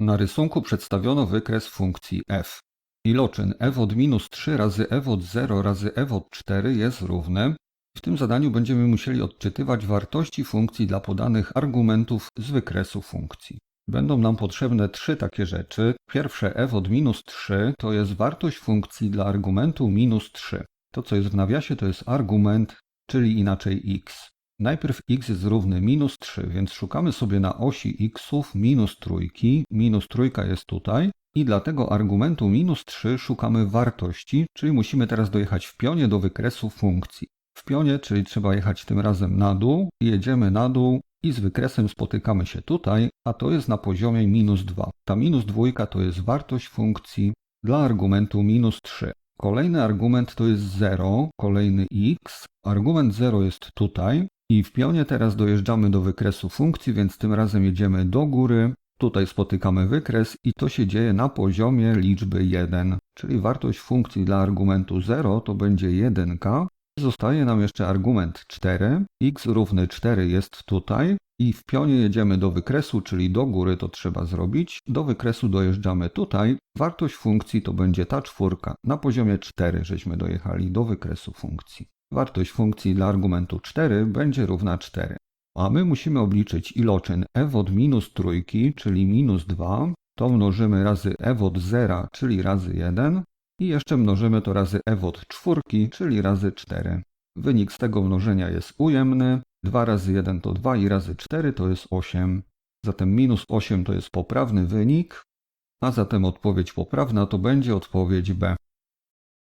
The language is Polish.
Na rysunku przedstawiono wykres funkcji f. Iloczyn f od minus 3 razy f od 0 razy f od 4 jest równe. W tym zadaniu będziemy musieli odczytywać wartości funkcji dla podanych argumentów z wykresu funkcji. Będą nam potrzebne trzy takie rzeczy. Pierwsze f od minus 3 to jest wartość funkcji dla argumentu minus 3. To, co jest w nawiasie, to jest argument, czyli inaczej x. Najpierw x jest równy minus 3, więc szukamy sobie na osi xów minus trójki. Minus trójka jest tutaj i dla tego argumentu minus 3 szukamy wartości, czyli musimy teraz dojechać w pionie do wykresu funkcji. W pionie, czyli trzeba jechać tym razem na dół, jedziemy na dół i z wykresem spotykamy się tutaj, a to jest na poziomie minus 2. Ta minus dwójka to jest wartość funkcji dla argumentu minus 3. Kolejny argument to jest 0, kolejny x. Argument 0 jest tutaj i w pionie teraz dojeżdżamy do wykresu funkcji, więc tym razem jedziemy do góry. Tutaj spotykamy wykres i to się dzieje na poziomie liczby 1, czyli wartość funkcji dla argumentu 0 to będzie 1. Zostaje nam jeszcze argument 4. x równy 4 jest tutaj i w pionie jedziemy do wykresu, czyli do góry to trzeba zrobić. Do wykresu dojeżdżamy tutaj. Wartość funkcji to będzie ta czwórka. Na poziomie 4 żeśmy dojechali do wykresu funkcji. Wartość funkcji dla argumentu 4 będzie równa 4. A my musimy obliczyć iloczyn f od minus trójki, czyli minus 2. To mnożymy razy f od 0, czyli razy 1. I jeszcze mnożymy to razy f od czwórki, czyli razy 4. Wynik z tego mnożenia jest ujemny. 2 razy 1 to 2 i razy 4 to jest 8. Zatem minus 8 to jest poprawny wynik, a zatem odpowiedź poprawna to będzie odpowiedź B.